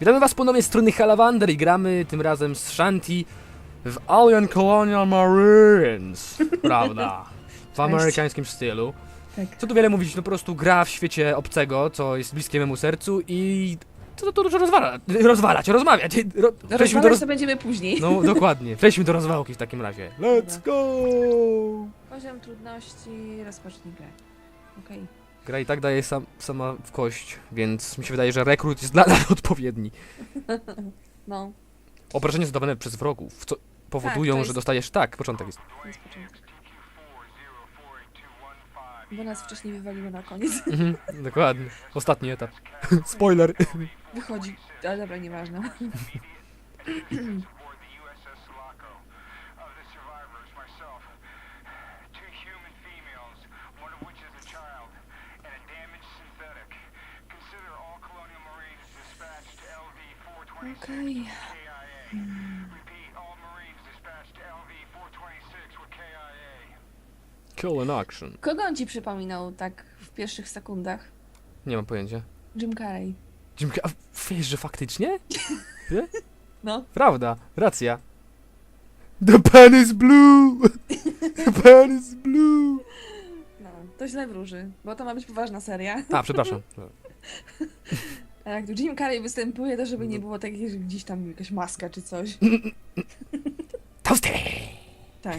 Witamy was ponownie z strony Halawander i gramy tym razem z Shanti w Alien Colonial Marines, prawda? W amerykańskim stylu. Tak. Co tu wiele mówić, no po prostu gra w świecie obcego, co jest bliskie memu sercu i co tu dużo rozwala, rozwalać, rozmawiać. Ro, przejdźmy do Rozmawiać roz... to będziemy później. No dokładnie, przejdźmy do rozwałki w takim razie. Let's go! Poziom trudności, rozpocznij grę. Okej. Gra i tak daje sam, sama w kość, więc mi się wydaje, że rekrut jest dla nas odpowiedni. No, Obrażenia zadawane przez wrogów, co powodują, to jest- że dostajesz... Tak, początek jest. Bo nas wcześniej wywaliło na koniec. Mhm, dokładnie. Ostatni etap. Spoiler. Wychodzi, ale dobra, nieważne. aboard the USS Sulaco. Of the survivors, myself, two human females, one of which is a child, and a damaged synthetic. Consider all Colonial Marines dispatched to LV-426 Okej. KIA. Repeat, all Marines dispatched to LV-426 with KIA. Kill in action. Kogo on ci przypominał tak w pierwszych sekundach? Nie mam pojęcia. Jim Carrey. Jim, a wiesz, że faktycznie? No. Prawda, racja. The pen is blue! The pen is blue! No, to źle wróży, bo to ma być poważna seria. A, przepraszam. A jak tu Jim Carrey występuje, to żeby nie było takiego, że gdzieś tam jakaś maska czy coś. Toasty! Tak.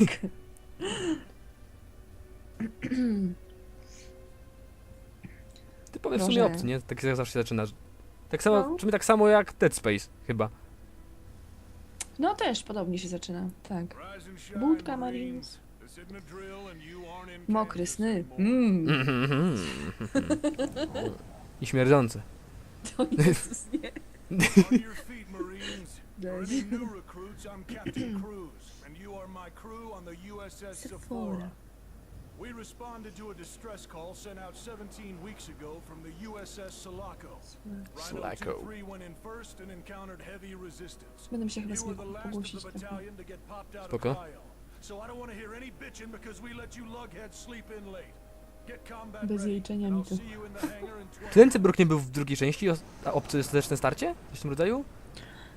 Typowe w sumie opcje, nie? Tak jak zawsze się zaczyna. Tak samo, No. w sumie tak samo jak Dead Space, chyba. No też podobnie się zaczyna, tak. Budka Marines. Mokry sny. Mm. I śmierdzące. On your feet, Marines. For any new recruits, I'm Captain Cruz, and you are my crew on the USS Sephora. We responded to a distress call sent out 17 weeks ago from the USS Sulaco. Sulaco. Rhino 2-3 went in first and encountered heavy resistance. You were the last of the battalion to get popped out of cryo. So I don't want to hear any bitching because we let you lugheads sleep in late. Bez jęczenia and mi tu. see you in the hangar in 12 Czy ten Cybruk nie był w drugiej części, os- a obcy jest też na starcie? Coś w tym rodzaju?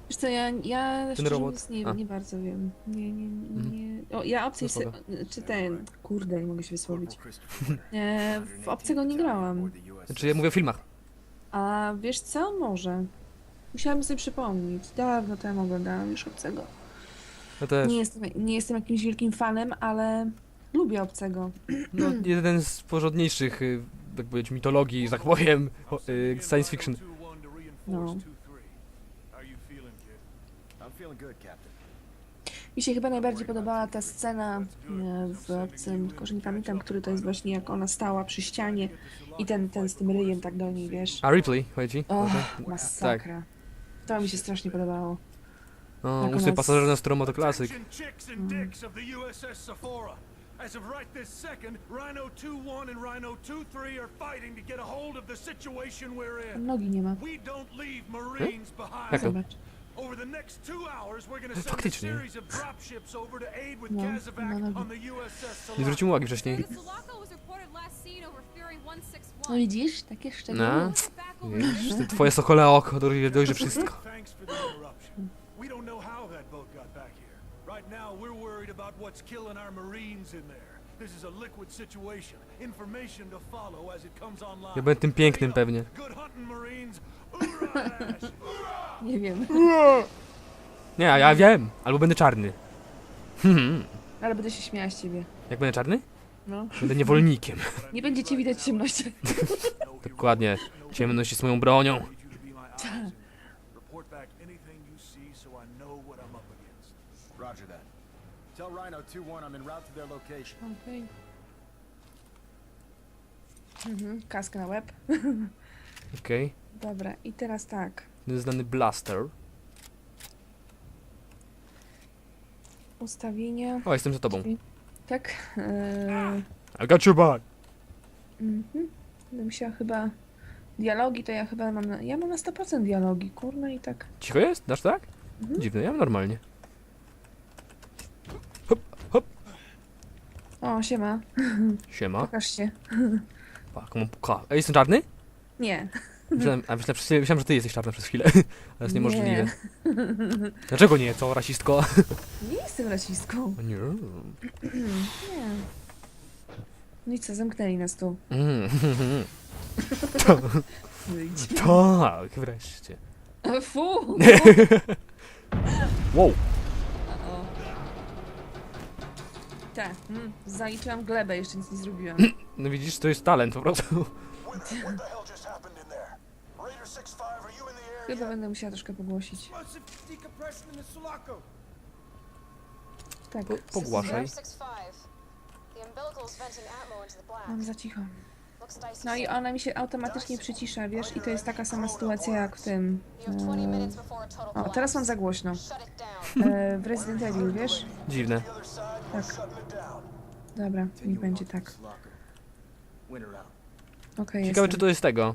Wiesz co, ja, ja szczerze robot? mówiąc nie, A. nie bardzo wiem. Nie, nie, Mhm. nie. O, ja opcję No se, czy ten, kurde, nie mogę się wysłowić. E, w obcego nie grałam. Znaczy ja mówię o filmach. A wiesz co, może. Musiałabym sobie przypomnieć. Dawno temu oglądałam już obcego. No też. Nie jestem, nie jestem jakimś wielkim fanem, ale lubię obcego. No, jeden z porządniejszych, y, jak powiedzieć, mitologii, że tak powiem, y, science fiction. No. Mi się chyba najbardziej podobała ta scena e, w obcym, tylko że nie pamiętam, który to jest właśnie, jak ona stała przy ścianie i ten, ten z tym ryjem tak do niej, wiesz. A Ripley, chodzi ci? Och, Tak. masakra. To mi się strasznie podobało. No, Jak ósmy pasażer na stromo to klasyk. As of right this second, Rhino 2-1 and Rhino 2-3 are fighting to get a hold of the situation we're in. Nogi nie ma. We don't leave Marines behind. Jak to? Zobacz. Over the next two hours, we're gonna send a Faktycznie. series of dropships over to aid with No, Kazovac no, no. on the USS Nie Sulaco. zwrócił uwagi wcześniej. The Sulaco was reported last seen over Fury 161. No widzisz, takie szczegóły. No. Widzisz, twoje sokole oko dojrzy, dojrzy wszystko. Thanks for the interruption. We don't know how now, we're worried about what's killing our Marines in there. This is a liquid situation. Information to follow as it comes online. Ja będę tym pięknym pewnie. Good hunting, Marines. Nie wiem. Nie, ja- ja wiem. Albo będę czarny. Hmm. Ale będę się śmiała z ciebie. Jak będę czarny? No. Będę niewolnikiem. Nie będzie cię widać w ciemności. Dokładnie. Ciemność jest moją bronią. Need you to be my eyes and report back anything you see so I know what I'm up against. Roger that. Tell Rhino 2-1 I'm en route to their location. Okej. Mhm, kask na łeb. Okej. Dobra, i teraz tak. Znany blaster. Ustawienia. O, jestem za tobą. Tak. Eee, I got your back. mhm. Będę musiała chyba... Dialogi to ja chyba mam na... Ja mam na 100% dialogi, kurna i tak. Cicho jest? Dasz tak? Mhm. Dziwne, ja mam normalnie. O, siema. Siema. Pokaż się. Pak, mam puka. Ej, jestem czarny? Nie. Myślałem, a myślałem, przez- myślałem, że ty jesteś czarna przez chwilę. Ale jest Nie. niemożliwe. Dlaczego nie? Co, rasistko? Nie jestem rasistką. Nie. Nie. No i co, zamknęli nas tu. Mm. Wyjdź. Tak, wreszcie. Fu! Wow. Tak, mm, zaliczyłam glebę, jeszcze nic nie zrobiłam. No widzisz, to jest talent po prostu. What the hell just happened in there? Raider 6-5, are you in the area? Chyba będę musiała troszkę pogłosić. Tak, Po- pogłaszaj. 6-5. The umbilical's venting atmo into the black. mam za cicho. No i ona mi się automatycznie przycisza, wiesz? I to jest taka sama sytuacja jak w tym... You have 20 e, O, teraz mam za głośno. E, w Resident Evil, wiesz? Dziwne. Tak. Dobra, niech będzie tak. Okej, Ciekawe, czy jestem. to jest tego.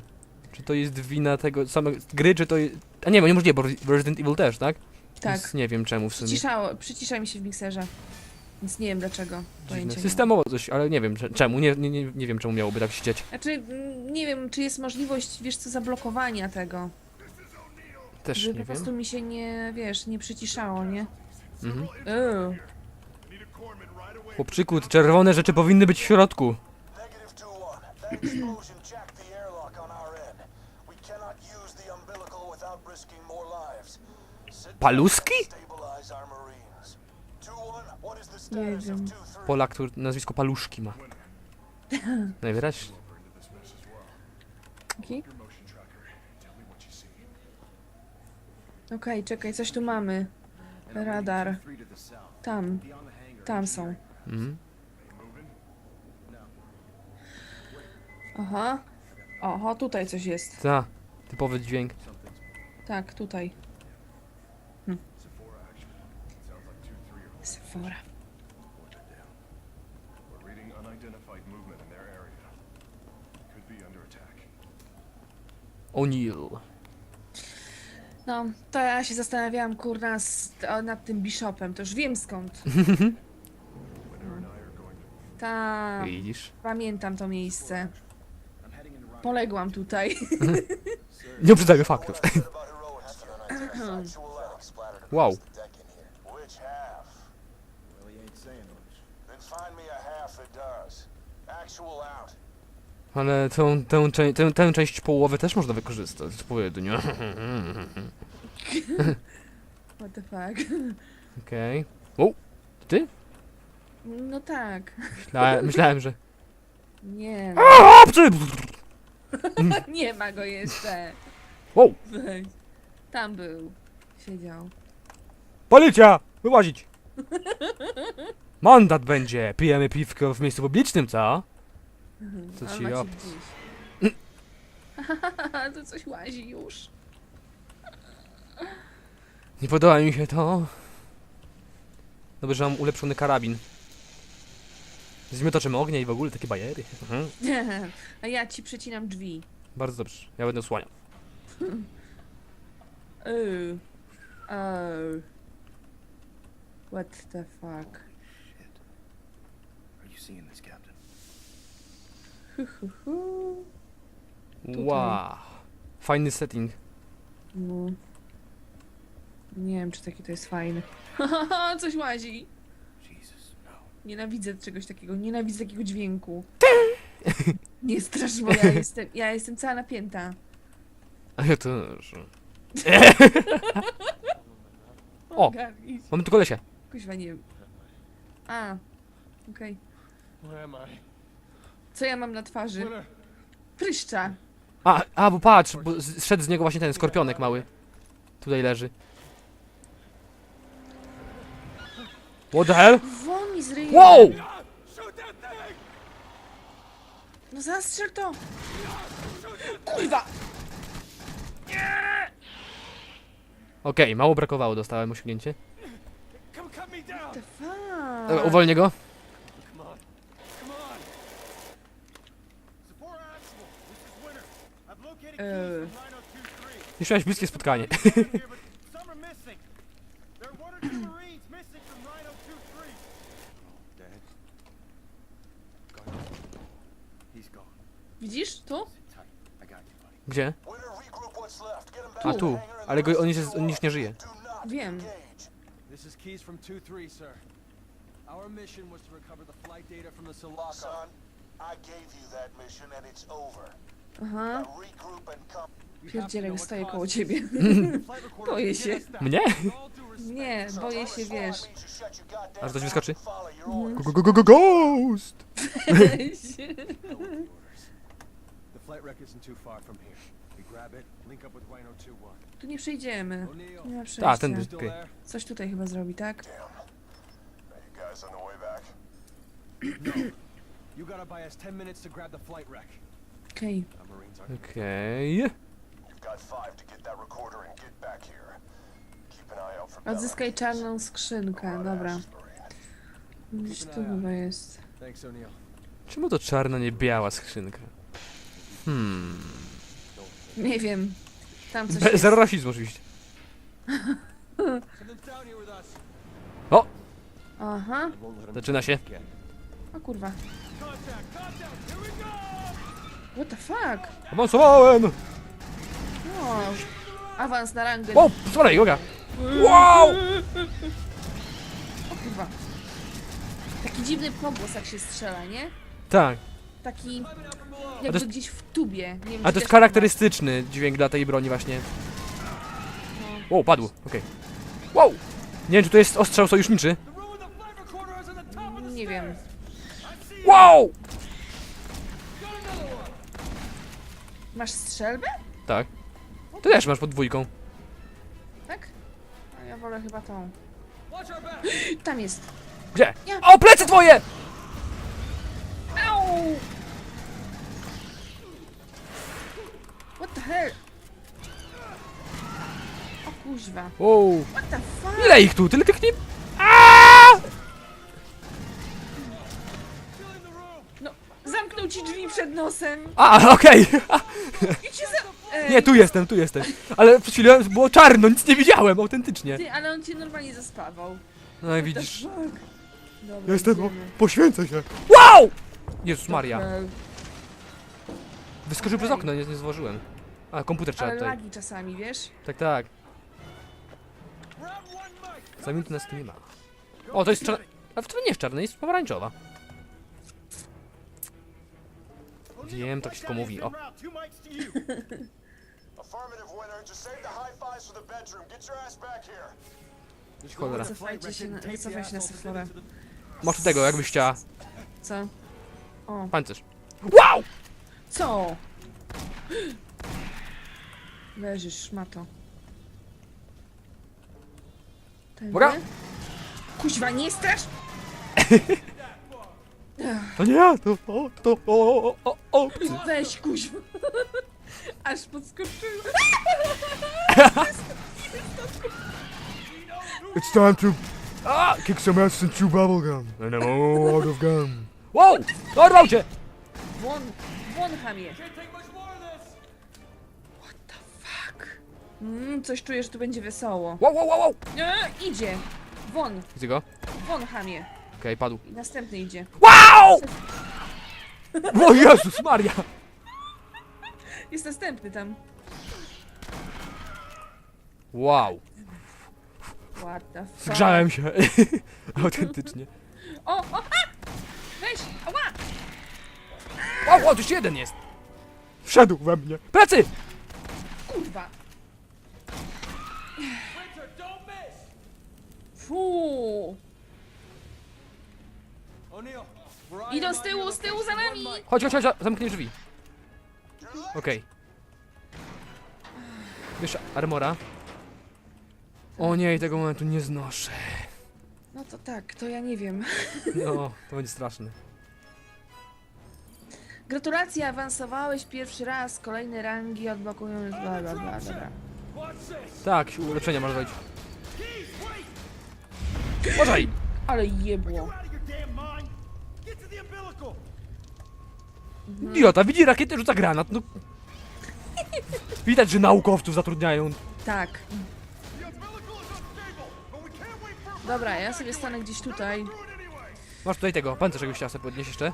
Czy to jest wina tego samego gry, czy to jest... A nie, bo niemożliwe, bo w Resident Evil też, tak? Tak, Więc nie wiem czemu w sumie. przyciszało, przycisza mi się w mikserze. Więc nie wiem dlaczego. Dziwne. Pojęcia nie mam. Systemowo coś, ale nie wiem cze- czemu. Nie, nie, nie, nie wiem czemu miałoby tak siedzieć. Znaczy, mm, nie wiem, czy jest możliwość, wiesz co, zablokowania tego. Też Żeby nie po prostu wiem. mi się nie, wiesz, nie przyciszało, nie? Mhm. Uuu. Chłopczyku, te czerwone rzeczy powinny być w środku. Negative 2-1. That explosion jacked the airlock on our end. We cannot use the umbilical without risking more lives. Sit down Paluski? and Stabilize our marines. 2-1, what is the Nie wiem. 2-3? Polak, który nazwisko Paluszki ma. Najwyraźniej. Okej, Okej, czekaj, coś tu mamy. Radar. Tam. Tam są. Mhm. Aha. Oho, tutaj coś jest. Ta, typowy dźwięk. Tak, tutaj. Hm. Sephora. O'Neill. No, to ja się zastanawiałam, kurna, z, o, nad tym bishopem. To już wiem skąd. Tak, Widzisz? pamiętam to miejsce. Poległam tutaj. Nie uprzedzajmy faktów. Wow. the deck in here. Which half? Well, he ain't saying much. Then find me a half that does. Actual out. Ale tą, tę, tę, tę, tę część połowy też można wykorzystać odpowiednio. What the fuck? Okej. O! Ty? No tak. Myślałem, myślałem, że... Nie, no. Obcy! nie ma go jeszcze. Wow! Weź. Tam był. Siedział. Policja! Wyłazić! Mandat będzie! Pijemy piwko w miejscu publicznym, co? Co On ci gdzieś. to coś łazi już. Nie podoba mi się to. Dobrze, że mam ulepszony karabin. Z miotaczem ognia i w ogóle takie bajery. Mhm. A ja ci przecinam drzwi. Bardzo dobrze. Ja będę osłaniał. Oh. Oh. What the fuck? Are you seeing this, Captain? Tutaj. Wow. Fajny setting. No. Nie wiem, czy taki to jest fajny. Coś łazi. Jesus, no. Nienawidzę czegoś takiego. Nienawidzę takiego dźwięku. Nie strasz, bo ja jestem, ja jestem cała napięta. A ja też. O! Ogarnij się. Mamy tu kolesia. Kuźwa, nie wiem. A, okej. Where am I? Co ja mam na twarzy? Pryszcza. A, a, bo patrz, bo z- zszedł z niego właśnie ten skorpionek mały. Tutaj leży. What the hell? Won mi z ryja. Wow! No zastrzel to! Kurwa! Okej, mało brakowało, dostałem osiągnięcie. Come cut me down! The E, fuck? uwolnię go. Come on. Come on. Sephora Actual, this is Winter. I've located keys Uh. from Rhino 2-3. Już miałeś bliskie spotkanie. here, but some are missing. There are one or two Marines missing from Rhino 2-3. Dad? He's gone. Widzisz? Tu? Gdzie? A tu, ale go, on, już jest, on już nie żyje. Wiem. This is Keys from 2-3, sir. Our mission was to recover the flight data from the Salaka. Son, I gave you that mission and it's over. Aha. Pierdzielek stoję koło ciebie. Boję się. Mnie? Nie, boję się, wiesz. Aż wyskoczy? and follow your orders. Go, go, go, go, ghost! The flight wreck isn't too far from here. We grab it, link up with Rhino 2-1. Tu nie przejdziemy. Nie ma A, przejścia. tędy. Okej. there? Coś tutaj chyba zrobi, tak? Back? You gotta buy us 10 minutes to grab the flight wreck. Okej. Okej. Odzyskaj czarną skrzynkę, dobra. Gdzieś tu chyba jest. Czemu to czarna, nie biała skrzynka? Hmm. Nie wiem. Tam coś Be, jest. zero rasizmu oczywiście. Us. Aha. Zaczyna się. O kurwa. What the fuck? Awansowałem! No. Awans na rangę. Wow, słuchaj, yoga! Wow! O kurwa. Taki dziwny pogłos jak się strzela, nie? Tak, Taki to jakby jest- gdzieś w tubie. Nie wiem, a czy to jest też charakterystyczny dźwięk dla tej broni właśnie. Wow, padło, okej. Wow! Nie wiem, czy to jest ostrzał sojuszniczy. Ma. Nie wiem. Wow! Got another one! Masz strzelbę? Tak. Ty też masz pod dwójką. Tak? A ja wolę chyba tą. Tam jest. Gdzie? Ja. O, plecy twoje! Au! What the hell? O kuźwa. Wow. What the fuck? Ile ich tu? Tyle tych nie... przed nosem. A, okej. I cię za... Ej, Nie, tu jestem, tu jestem. Ale przed chwilą było czarno, nic nie widziałem, autentycznie. Ty, ale on cię normalnie zaspawał. No i widzisz. fuck? Dobra, Jestem, idziemy. poświęcę się. Wow! Jezus Maria. Hell. Wyskoczył przez Okej. okno, nie, nie złożyłem. A, komputer trzeba Ale tutaj. lagi czasami, wiesz? Tak, tak. Za minutę nas tu nie ma. O, to jest czarna... A to nie jest czarna, jest pomarańczowa. Wiem, tak się tylko mówi, o. Affirmative winner. Just save the high fives for the bedroom. Get your ass back here. Cholera. Wycofajcie się na, wycofaj się na. Masz tego, jakbyś chciała. Co? O, Pancerz. Wow! co? Leżysz, szmato. Tędy? Kuźwa, nie strasz! To nie ja, to... O, to... O, o, o, o. Weź, kuźwa. Aż podskoczyłem. It's time to... A, kick some ass and chew bubblegum. And I'm all out of gum. Wow! Dorwał cię! Won, won, hamie. What the fuck? Mm, coś czuję, że tu będzie wesoło. Wow, wow, wow, wow! Nie, idzie. Won, Widzę go? won, hamie. Okej, padł. Następny idzie. Wow! O Jezus Maria! Jest następny tam. Wow, What the fuck? zgrzałem się. Autentycznie. O, o, a! Weź, ała! Wow, wow, tu jeszcze jeden jest. Wszedł we mnie. Plecy! Kurwa. Fu. Idą z tyłu, z tyłu za nami! Chodź, chodź, chodź, zamknij drzwi. Okej. Wiesz, armora. O nie, i tego momentu nie znoszę. No to tak, to ja nie wiem. No, to będzie straszne. Gratulacje, awansowałeś pierwszy raz. Kolejne rangi odblokują już bla bla bla, dobra. Tak, ulepszenia można zrobić. Uważaj! Ale jebło. Out of your damn mind. Get to the umbilical. Idiota, widzi rakietę, rzuca granat, no. Widać, że naukowców zatrudniają. Tak. Dobra, ja sobie stanę gdzieś tutaj. Masz tutaj tego, pancerz jakbyś chciał sobie podnieść jeszcze.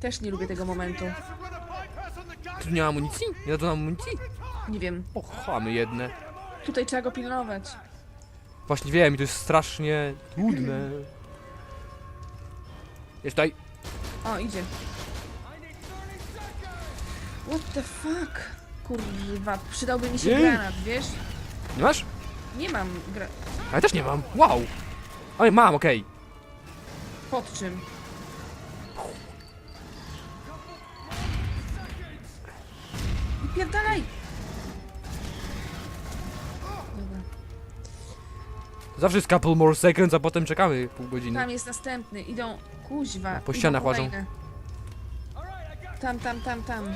Też nie lubię tego momentu. Tu nie ma amunicji? Nie dadzą nam amunicji? Nie wiem. O, chamy jedne. Tutaj trzeba go pilnować. Właśnie wiem i to jest strasznie trudne. Jest tutaj. O, idzie. What the fuck? Kurwa, przydałby mi się Jej. granat, wiesz? Nie masz? Nie mam gra... Ale też nie mam. Wow. Ale mam, okej. Pod czym? Pierdalaj! Zawsze jest couple more seconds, a potem czekamy pół godziny. Tam jest następny. Idą... Kuźwa. Po idą ścianach łażą. kolejne. Tam, tam, tam, tam.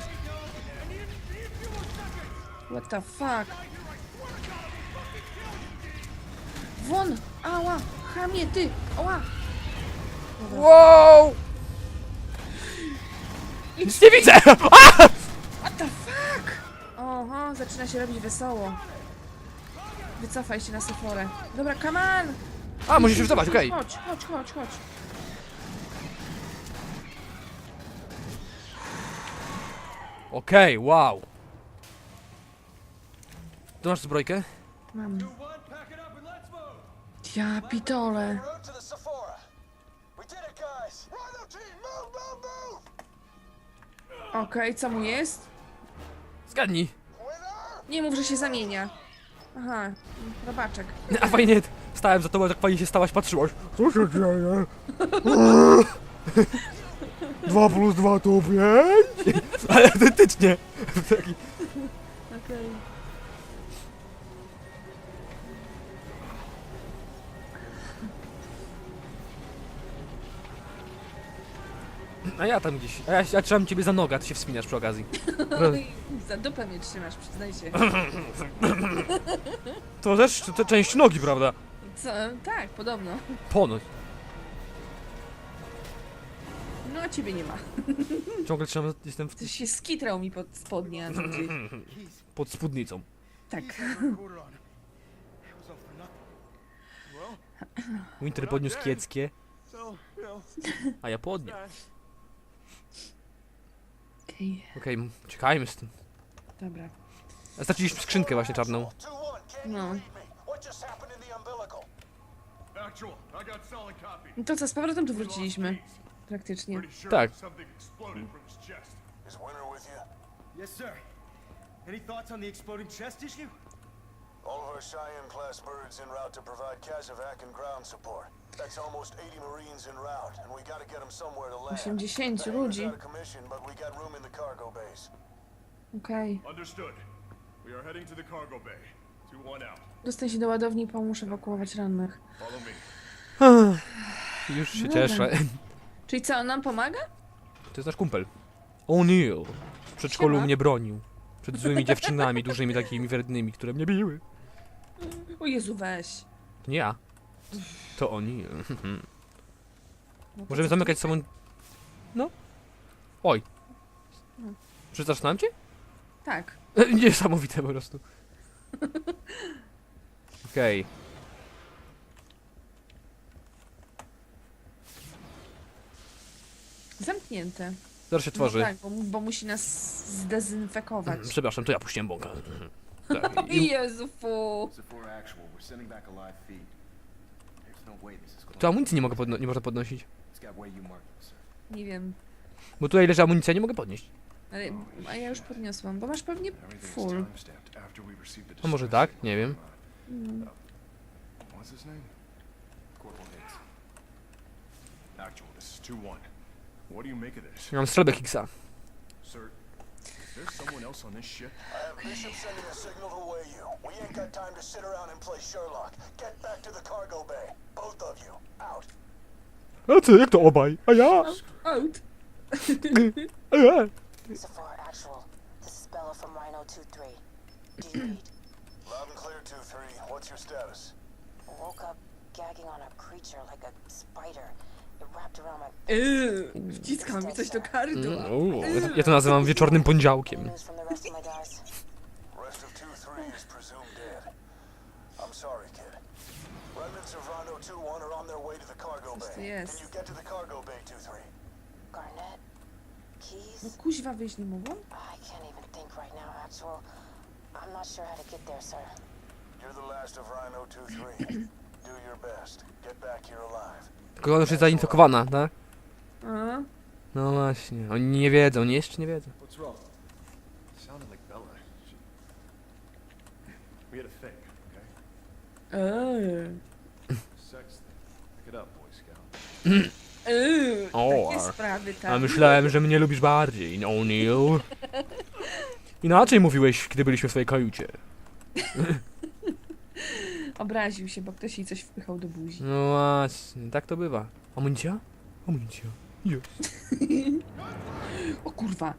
What the fuck? Won! Ała! Chamie, ty! Ała! Wow! Nic nie widzę! What the fuck? Oho, zaczyna się robić wesoło. Wycofaj się na Seforę. Dobra, come on! A, musisz już zobaczyć, okej. Chodź, chodź, chodź, chodź. Okej, wow. Tu masz zbrojkę? Mam. Ja pitole. Route to the Sephora. We did it, guys. Rhino team, move, move, move. Okej, co mu jest? Zgadnij. Winner. Nie mów, że się zamienia. Aha, robaczek. A fajnie, stałem za tobą, tak fajnie się stałaś, patrzyłaś. Co się dzieje? Dwa plus dwa to pięć? Ale autentycznie. Taki... Okej. A ja tam gdzieś, a ja, ja trzymam ciebie za nogę, a ty się wspinasz przy okazji. Za dupę mnie trzymasz, przyznaj się. To też to część nogi, prawda? Co? Tak, podobno. Ponoć. No a ciebie nie ma. Ciągle trzymam, jestem w, Coś się skitrał mi pod spodnie, a pod spódnicą. Tak. Winter podniósł kieckie, So, you know, a ja podniósł. Okej, Okej, uciekajmy z tym. dobra. Straciliśmy skrzynkę właśnie czarną. 2-1, can No. No to co, z powrotem tu wróciliśmy. Praktycznie. Tak. Is Winter with you? yes, sir. Any thoughts on the exploding chest issue? All of our Cheyenne-class birds en route to provide Kazovac and ground support. That's almost 80 Marines en route, and we gotta get them somewhere to land. 80 The hangar's ludzi. Okej. Understood. We are heading to the cargo bay. 2-1 out. Dostań się do ładowni i pomóż ewakuować rannych. Follow me. Już się No dobra. cieszę. Czyli co, on nam pomaga? To jest nasz kumpel. O'Neill. W przedszkolu Siema. mnie bronił. Przed złymi dziewczynami, dużymi takimi wrednymi, które mnie biły. O Jezu, weź. To nie ja. To O'Neill. No to Możemy zamykać sobą... No. Oj. Przestrasznałem cię? Tak. Niesamowite po prostu. Okej. Zamknięte. Zaraz się No tworzy. tak, bo, bo musi nas zdezynfekować. Przepraszam, to ja puściłem bąka. Tak. I Jezu, fu. Sephora actual, we're sending back a live feed. There's no way this is going tu amunicji nie mogę podno- nie można podnosić. Nie wiem. Bo tutaj leży amunicja, nie mogę podnieść. Ale, a ja już podniosłam, bo masz pewnie full. A może tak? Nie wiem. Mm. What's his name? Corporal Hicks. Actual, this is 2-1. What do you make of this? Ja mam strzelbę Higgsa. Sir, is there someone else on this ship? I have Bishop sending a signal to weigh you. We ain't got time to sit around and play Sherlock. Get back to the cargo bay. Both of you. Out. A co, jak to obaj? A ja? Out. A ja? Sephora Actual, this is Bella from Rhino 2-3. Do you read? Loud and clear, 2-3. What's your status? Woke up gagging on a creature like a spider. Yy, wciska mi coś do gardła. Mm, ja to- Ja to nazywam wieczornym poniedziałkiem. news from the rest of my guys. Rest of 2-3 is presumed dead. I'm sorry, kid. Remnants of Rondo 2-1 are on their way to the cargo Coś tu bay. jest. Can you get to the cargo bay, 2-3? Garnett, Keys? No kuźwa wyjść nie mogłam? I can't even think right now, actual. I'm not sure how to get there, sir. You're the last of Rhino 2-3. Do your best. Get back here alive. Tylko ona już jest zainfekowana, tak? A? No właśnie, oni nie wiedzą, nie jeszcze nie wiedzą. What's wrong? Sounded like Bella. She... We had a thing, okay? Eee. Sex thing. Pick it up, Boy Scout. Eee. O, Takie a- sprawy, tak. A myślałem, że mnie lubisz bardziej, no Neil. Inaczej mówiłeś, gdy byliśmy w swojej kajucie. Obraził się, bo ktoś jej coś wpychał do buzi. No właśnie, tak to bywa. Amunicja? Amunicja. Jest. O kurwa.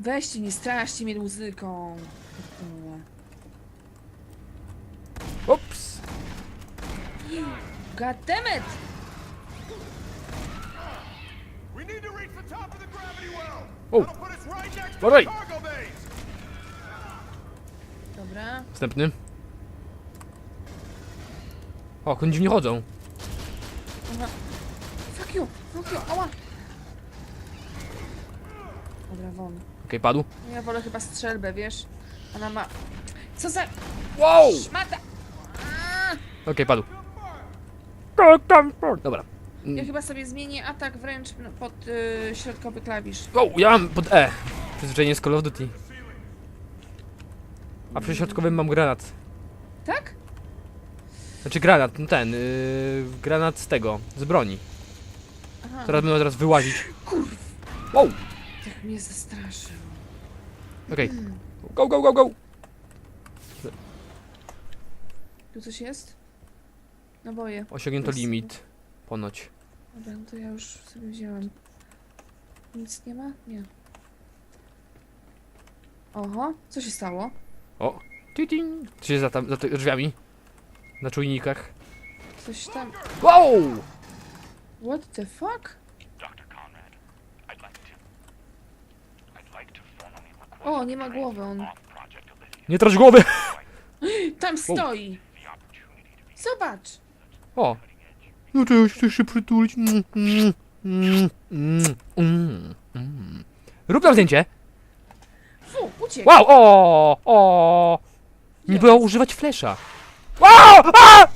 Weźcie, nie straszcie mnie muzyką. Kurwa. Ups! God damn it! We need to reach the top of the gravity well. Oh. That'll put us right next to Uważaj! the cargo bays. Dobra. Następny. O, oni dziwnie chodzą. Fuck you, fuck you, ała! Dobra, won. Okej, padł. Ja wolę chyba strzelbę, wiesz? Ona ma... Co za... Wow! Szmata! Okej, padł. Dobra. Ja chyba sobie zmienię atak wręcz pod y, środkowy klawisz. Wow, ja mam pod E. Przyzwyczajenie z Call of Duty. A przy środkowym mam granat. Tak? Znaczy granat, no ten, yy, granat z tego, z broni. Aha, Teraz będę teraz wyłazić. Kurw. Wow! tak mnie zastraszył. Okej. Go, go, go, go! Tu coś jest? Naboje. Osiągnięto Jest. limit. Ponoć. Dobra, no to ja już sobie wzięłam. Nic nie ma? Nie. Oho, co się stało? O! Titing! Co się za, tam, za drzwiami? Na czujnikach. Coś tam... Wow! What the fuck? O, nie ma głowy on. Nie trać głowy! Tam stoi! Zobacz! O! No cześć, chcesz się przytulić? Mm, mm, mm, mm, mm, mm. Rób nam zdjęcie! Fu, uciekł! Wow! O! O! Nie było używać flesza. Wow! A!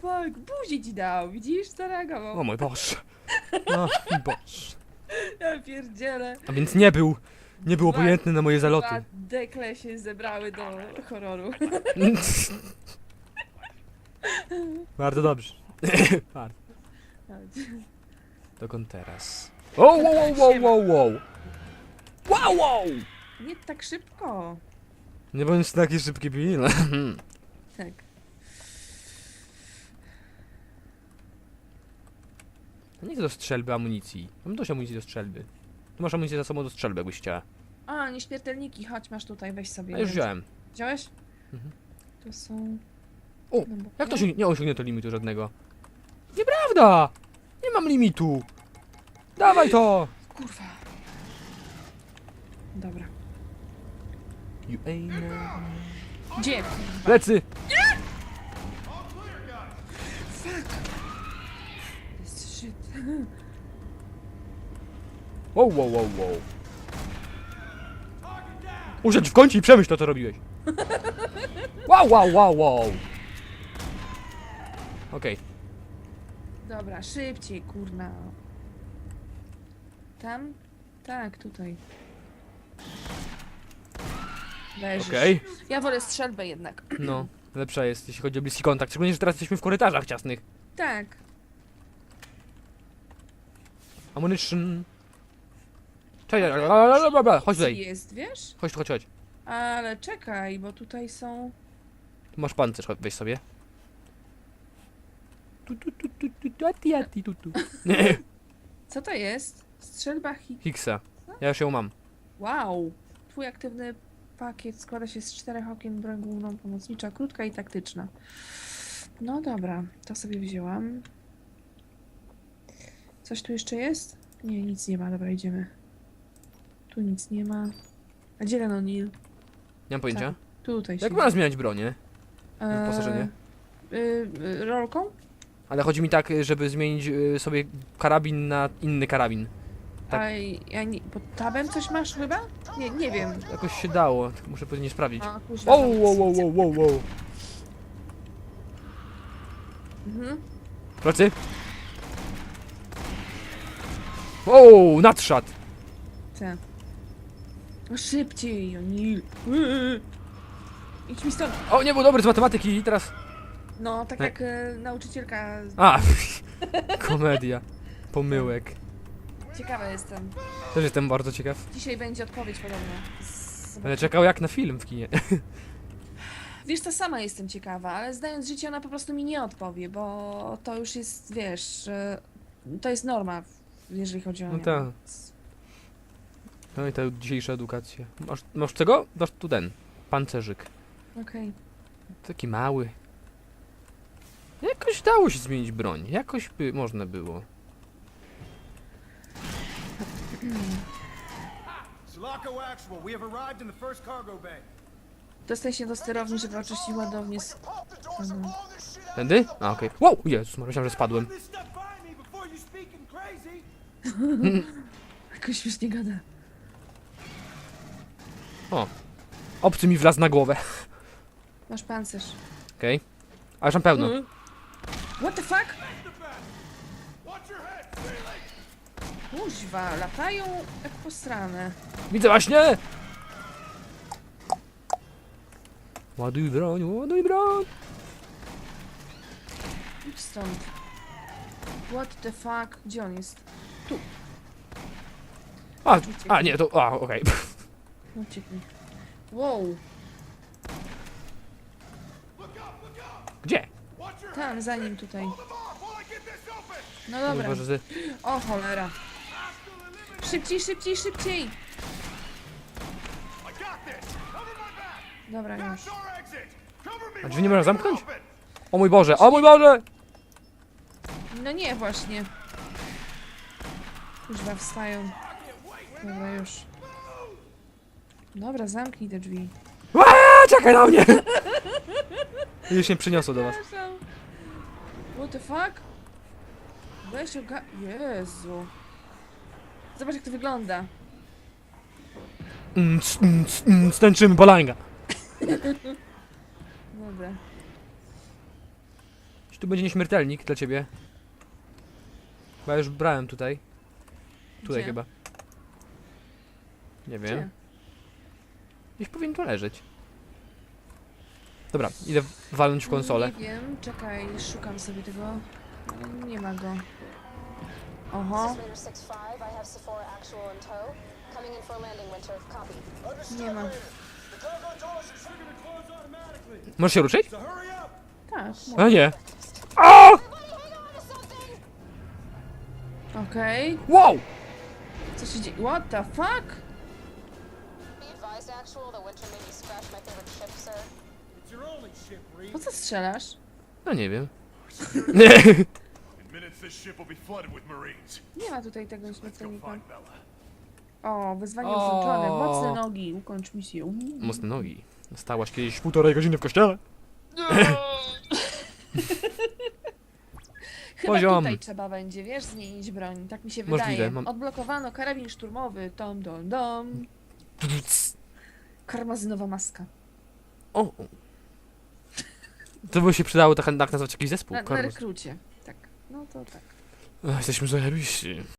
Fuck, buzi ci dał, widzisz? Zareagował. O mój Boże. O mój Boże. Ja pierdzielę. A więc nie był, nie był Dwa- obojętny na moje Dwa zaloty. dekle się zebrały do horroru. Bardzo dobrze. Bardzo. Dokąd teraz? O, wow, wow, wow, wow, wow. Wow, wow! Nie tak szybko. Nie bądź taki szybki Bill. Tak. Nie chcę do strzelby amunicji. Mam dość amunicji do strzelby. Tu masz amunicję za sobą do strzelby, jakbyś chciała. A, nieśmiertelniki, chodź, masz tutaj, weź sobie. A już jeden. wziąłem. Wziąłeś? Mhm. To są... O, na boku. Jak to się nie osiągnięto limitu żadnego? Nieprawda! Nie mam limitu! Dawaj to! Kurwa. Dobra. You ain't no- Gdzie? Plecy! Jest shit. Wow, wow, wow, wow. Usiądź w kącie i przemyśl to, co robiłeś. Wow, wow, wow, wow. Okej. Dobra, szybciej, kurna. Tam? Tak, tutaj. Leżysz. Okej. Ja wolę strzelbę jednak. No, lepsza jest, jeśli chodzi o bliski kontakt. Szczególnie, że teraz jesteśmy w korytarzach ciasnych. Tak. Ammunition. Czekaj, dobra, chodź tutaj. Jest, wiesz? Chodź, chodź, chodź. Ale czekaj, bo tutaj są... Tu masz pancerz, chodź, weź sobie. Tu, tu, tu, tu, tu, tu, ati, ati, tu, tu. Co to jest? Strzelba hit. Higgsa. Ja już ją mam. Wow! Twój aktywny pakiet składa się z czterech okien, broń główną, pomocnicza, krótka i taktyczna. No dobra, to sobie wzięłam. Coś tu jeszcze jest? Nie, nic nie ma, dobra, idziemy. Tu nic nie ma. A gdzie ten O'Neill? Nie mam pojęcia. Tutaj Jak można zmieniać bronię? Eee, wyposażenie? y, y, rolką? Ale chodzi mi tak, żeby zmienić y, sobie karabin na inny karabin. Tak. A ja nie, pod tabem coś masz chyba? Nie, nie wiem. Jakoś się dało, tylko muszę później sprawdzić. A, kuźwa, Wow, wow, wow, wow, wow, wow. Mhm. Procy? Wow! Tak. No szybciej, oni. Yy. Idź mi stąd. O, nie był dobry z matematyki i teraz... No, tak Nie. jak e, nauczycielka. A, komedia. Pomyłek. Ciekawa jestem. Też jestem bardzo ciekaw. Dzisiaj będzie odpowiedź podobna. Z- Będę czekał jak na film w kinie. Wiesz, to sama jestem ciekawa, ale zdając życie, ona po prostu mi nie odpowie, bo to już jest, wiesz, e, to jest norma, jeżeli chodzi o No tak. więc- No i ta dzisiejsza edukacja. Masz, masz czego? Masz tu ten. Pancerzyk. Okej. Taki mały. Jakoś dało się zmienić broń. Jakoś by można było. Dostań się do sterowni, żeby oczyścić ładownię z... Mhm. Tędy? A, okej. Wow! Jezus, myślałem, że spadłem. Jakoś śmiesznie gada. Obcy mi wlazł na głowę. Masz pancerz. Okej. Ale tam pełno. Mhm. What the fuck? Kuźwa, latają jak posrane. Widzę właśnie! Ładuj broń, ładuj broń! Idź stąd. What the fuck? Gdzie on jest? A, a nie, to... A, okej. Ucieknij. Wow, Gdzie? Tam, za nim tutaj. No dobra. Boże, że... O cholera. Szybciej, szybciej, szybciej! Dobra, już. A drzwi nie można zamknąć? O mój Boże, o mój Boże! No nie, właśnie. Kuźwa, wstają. Dobra, już. Dobra, zamknij te drzwi. Aaa, czekaj na mnie! Już nie przyniosło do was. Przepraszam. What the fuck? Weź oga... Jezu. Zobacz jak to wygląda. Mm, c- mm, mm, Stęczymy polanga. Dobra. Czy tu będzie nieśmiertelnik dla ciebie? Ja już brałem tutaj. Tutaj Gdzie? chyba. Nie Gdzie? wiem. Gdzieś powinien tu leżeć. Dobra, idę walnąć w konsolę. Nie wiem, czekaj, szukam sobie tego. Nie ma go. Oho, This is Raider 6-5. I have Sephora Actual in tow. Coming in for a landing, Winter. Copy. Understood, Nie ma. Możesz się ruszyć? Hurry up! A tak. nie. Something! Okej, Wow! co się dzieje? What the fuck? Po co strzelasz? No nie wiem. In minutes, this ship will be flooded with Marines. Nie ma tutaj tego Let's go śmiertelnika. find Bella. O, wyzwanie O. włączone. Mocne nogi, ukończ misję. Mocne nogi. Stałaś kiedyś półtorej godziny w kościele? Chyba Poziom. tutaj trzeba będzie, wiesz, zmienić broń. Tak mi się Możliwe, wydaje. mam- Odblokowano karabin szturmowy. Tom, dom, dom. Karmazynowa maska. O! o. To by się przydało tak, tak nazwać jakiś zespół. Na, na rekrucie. No to tak. Ech, Jesteśmy zajebiści.